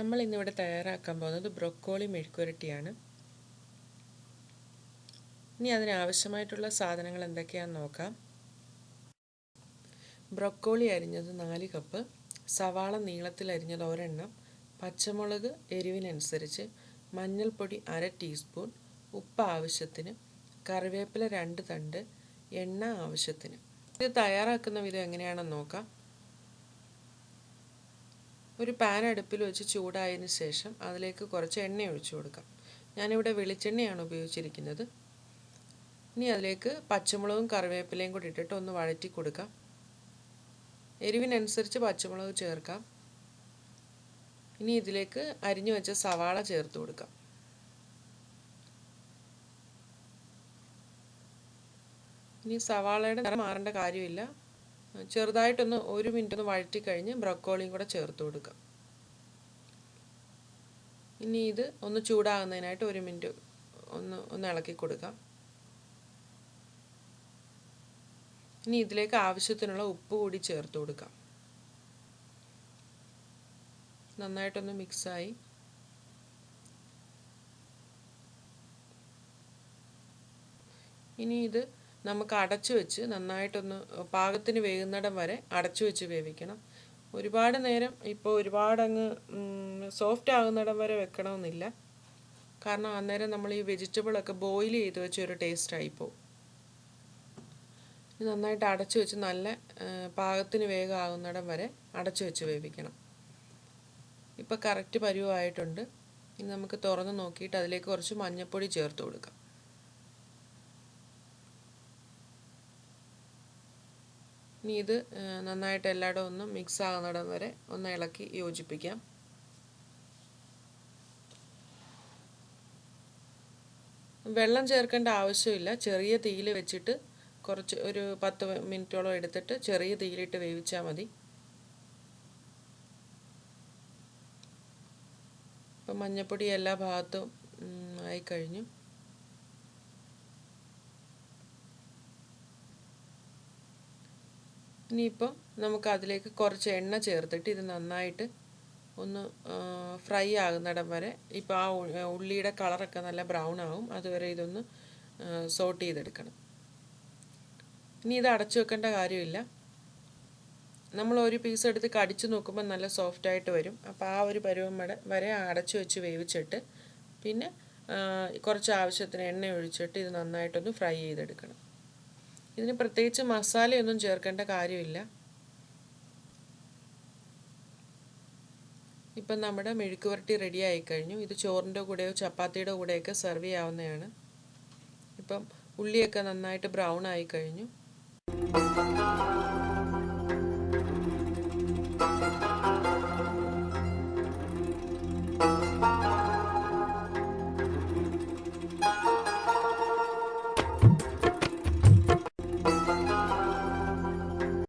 നമ്മൾ ഇന്നിവിടെ തയ്യാറാക്കാൻ പോകുന്നത് ബ്രൊക്കോളി മെഴുക്കുരട്ടിയാണ് ഇനി അതിനാവശ്യമായിട്ടുള്ള സാധനങ്ങൾ എന്തൊക്കെയാണെന്ന് നോക്കാം. ബ്രൊക്കോളി അരിഞ്ഞത് നാല് കപ്പ് സവാള നീളത്തിൽ അരിഞ്ഞത് ഒരെണ്ണം പച്ചമുളക് എരിവിനനുസരിച്ച് മഞ്ഞൾപ്പൊടി അര ടീസ്പൂൺ ഉപ്പ് ആവശ്യത്തിന് കറിവേപ്പില രണ്ട് തണ്ട് എണ്ണ ആവശ്യത്തിന്. ഇത് തയ്യാറാക്കുന്ന വിധം എങ്ങനെയാണെന്ന് നോക്കാം. ഒരു പാൻ അടുപ്പിൽ വെച്ച് ചൂടായതിന് ശേഷം അതിലേക്ക് കുറച്ച് എണ്ണ ഒഴിച്ചു കൊടുക്കാം. ഞാനിവിടെ വെളിച്ചെണ്ണയാണ് ഉപയോഗിച്ചിരിക്കുന്നത്. ഇനി അതിലേക്ക് പച്ചമുളകും കറിവേപ്പിലയും കൂടി ഇട്ടിട്ട് ഒന്ന് വഴറ്റി കൊടുക്കാം. എരിവിനനുസരിച്ച് പച്ചമുളക് ചേർക്കാം. ഇനി ഇതിലേക്ക് അരിഞ്ഞു വെച്ച സവാള ചേർത്ത് കൊടുക്കാം. ഇനി സവാളയുടെ നിറം മാറേണ്ട കാര്യമില്ല. ചെറുതായിട്ടൊന്ന് ഒരു മിനിറ്റ് ഒന്ന് വഴറ്റി കഴിഞ്ഞ് ബ്രക്കോളിയും കൂടെ ചേർത്ത് കൊടുക്കാം. ഇനി ഇത് ഒന്ന് ചൂടാകുന്നതിനായിട്ട് ഒരു മിനിറ്റ് ഒന്ന് ഒന്ന് ഇളക്കി കൊടുക്കാം. ഇനി ഇതിലേക്ക് ആവശ്യത്തിനുള്ള ഉപ്പ് കൂടി ചേർത്ത് കൊടുക്കാം. നന്നായിട്ടൊന്ന് മിക്സായി. ഇനി ഇത് നമുക്ക് അടച്ചു വെച്ച് നന്നായിട്ടൊന്ന് പാകത്തിന് വേകുന്നിടം വരെ അടച്ചു വെച്ച് വേവിക്കണം. ഒരുപാട് നേരം ഇപ്പോൾ ഒരുപാടങ്ങ് സോഫ്റ്റ് ആകുന്നിടം വരെ വെക്കണമെന്നില്ല. കാരണം അന്നേരം നമ്മൾ ഈ വെജിറ്റബിളൊക്കെ ബോയിൽ ചെയ്ത് വെച്ച് ഒരു ടേസ്റ്റ് ആയിപ്പോവും ഇത് നന്നായിട്ട് അടച്ചു വെച്ച് നല്ല പാകത്തിന് വേഗമാകുന്നിടം വരെ അടച്ചു വെച്ച് വേവിക്കണം. ഇപ്പോൾ കറക്റ്റ് പരുവമായിട്ടുണ്ട്. ഇനി നമുക്ക് തുറന്ന് നോക്കിയിട്ട് അതിലേക്ക് കുറച്ച് മഞ്ഞൾപ്പൊടി ചേർത്ത് കൊടുക്കാം. ഇനി ഇത് നന്നായിട്ട് എല്ലായിടവും ഒന്ന് മിക്സ് ആകുന്നിടം വരെ ഒന്ന് ഇളക്കി യോജിപ്പിക്കാം. വെള്ളം ചേർക്കേണ്ട ആവശ്യമില്ല. ചെറിയ തീയിൽ വെച്ചിട്ട് കുറച്ച് ഒരു പത്ത് മിനിറ്റോളം എടുത്തിട്ട് ചെറിയ തീയിലിട്ട് വേവിച്ചാൽ മതി. ഇപ്പം മഞ്ഞൾപ്പൊടി എല്ലാ ഭാഗത്തും ആയിക്കഴിഞ്ഞു. ഇനിയിപ്പം നമുക്ക് അതിലേക്ക് കുറച്ച് എണ്ണ ചേർത്തിട്ട് ഇത് നന്നായിട്ട് ഒന്ന് ഫ്രൈ ആകുന്നിടം വരെ ഇപ്പോൾ ആ ഉള്ളിയുടെ കളറൊക്കെ നല്ല ബ്രൗൺ ആവും. അതുവരെ ഇതൊന്ന് സോട്ട് ചെയ്തെടുക്കണം. ഇനി ഇത് അടച്ചു വെക്കേണ്ട കാര്യമില്ല. നമ്മൾ ഒരു പീസ് എടുത്ത് കടിച്ചു നോക്കുമ്പോൾ നല്ല സോഫ്റ്റായിട്ട് വരും. അപ്പോൾ ആ ഒരു പരുവം വരെ അടച്ചു വെച്ച് വേവിച്ചിട്ട് പിന്നെ കുറച്ച് ആവശ്യത്തിന് എണ്ണ ഒഴിച്ചിട്ട് ഇത് നന്നായിട്ടൊന്ന് ഫ്രൈ ചെയ്തെടുക്കണം. ഇതിന് പ്രത്യേകിച്ച് മസാലയൊന്നും ചേർക്കേണ്ട കാര്യമില്ല. ഇപ്പം നമ്മുടെ മെഴുക്ക് വരട്ടി റെഡി ആയിക്കഴിഞ്ഞു ഇത് ചോറിന്റെ കൂടെയോ ചപ്പാത്തിയുടെ കൂടെയൊക്കെ സെർവ് ചെയ്യാവുന്നതാണ്. ഇപ്പം ഉള്ളിയൊക്കെ നന്നായിട്ട് ബ്രൗൺ ആയി കഴിഞ്ഞു